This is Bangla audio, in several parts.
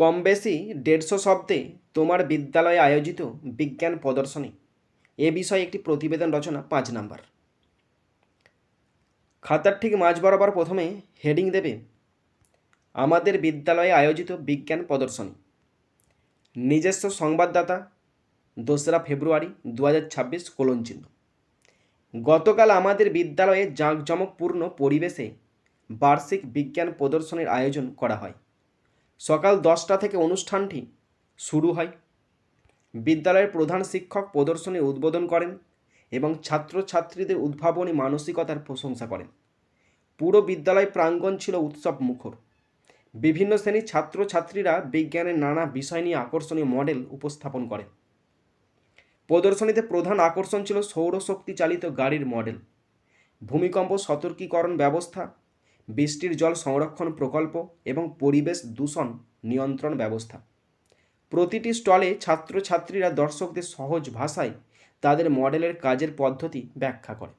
কম বেশি দেড়শো শব্দে তোমার বিদ্যালয়ে আয়োজিত বিজ্ঞান প্রদর্শনী। এ বিষয়ে একটি প্রতিবেদন রচনা পাঁচ নাম্বার। খাতার ঠিক মাঝ বরাবর প্রথমে হেডিং দেবে আমাদের বিদ্যালয়ে আয়োজিত বিজ্ঞান প্রদর্শনী। নিজস্ব সংবাদদাতা, দোসরা ফেব্রুয়ারি দু হাজার ছাব্বিশ কোলন চিহ্ন। গতকাল আমাদের বিদ্যালয়ে জাঁকজমকপূর্ণ পরিবেশে বার্ষিক বিজ্ঞান প্রদর্শনীর আয়োজন করা হয়। সকাল দশটা থেকে অনুষ্ঠানটি শুরু হয়। বিদ্যালয়ের প্রধান শিক্ষক প্রদর্শনী উদ্বোধন করেন এবং ছাত্রছাত্রীদের উদ্ভাবনী মানসিকতার প্রশংসা করেন। পুরো বিদ্যালয় প্রাঙ্গণ ছিল উৎসব মুখর। বিভিন্ন শ্রেণির ছাত্রছাত্রীরা বিজ্ঞানের নানা বিষয় নিয়ে আকর্ষণীয় মডেল উপস্থাপন করে। প্রদর্শনীতে প্রধান আকর্ষণ ছিল সৌরশক্তি চালিত গাড়ির মডেল। ভূমিকম্প সতর্কীকরণ ব্যবস্থা বৃষ্টির জল সংরক্ষণ প্রকল্প এবং পরিবেশ দূষণ নিয়ন্ত্রণ ব্যবস্থা। প্রতিটি স্টলে ছাত্রছাত্রীরা দর্শকদের সহজ ভাষায় তাদের মডেলের কাজের পদ্ধতি ব্যাখ্যা করে।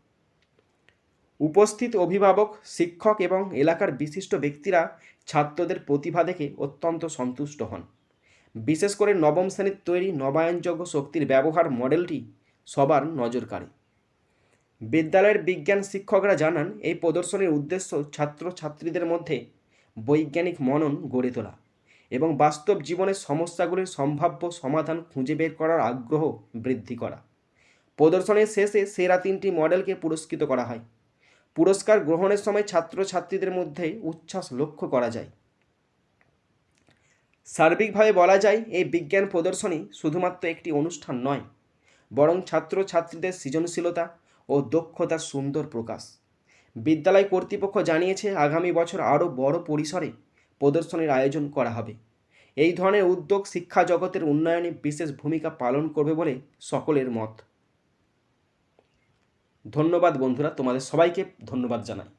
উপস্থিত অভিভাবক, শিক্ষক এবং এলাকার বিশিষ্ট ব্যক্তিরা ছাত্রদের প্রতিভা দেখে অত্যন্ত সন্তুষ্ট হন। বিশেষ করে নবম শ্রেণির তৈরি নবায়নযোগ্য শক্তির ব্যবহার মডেলটি সবার নজর কাড়ে। বিদ্যালয়ের বিজ্ঞান শিক্ষকরা জানান, এই প্রদর্শনীর উদ্দেশ্য ছাত্রছাত্রীদের মধ্যে বৈজ্ঞানিক মনন গড়ে তোলা এবং বাস্তব জীবনের সমস্যাগুলির সম্ভাব্য সমাধান খুঁজে বের করার আগ্রহ বৃদ্ধি করা। প্রদর্শনীর শেষে সেরা তিনটি মডেলকে পুরস্কৃত করা হয়। পুরস্কার গ্রহণের সময় ছাত্রছাত্রীদের মধ্যে উচ্ছ্বাস লক্ষ্য করা যায়। সার্বিকভাবে বলা যায়, এই বিজ্ঞান প্রদর্শনী শুধুমাত্র একটি অনুষ্ঠান নয়, বরং ছাত্রছাত্রীদের সৃজনশীলতা ও দক্ষতার সুন্দর প্রকাশ। বিদ্যালয় কর্তৃপক্ষ জানিয়েছে, আগামী বছর আরও বড় পরিসরে প্রদর্শনীর আয়োজন করা হবে। এই ধরনের উদ্যোগ শিক্ষা জগতের উন্নয়নে বিশেষ ভূমিকা পালন করবে বলে সকলের মত। ধন্যবাদ বন্ধুরা, তোমাদের সবাইকে ধন্যবাদ জানাই।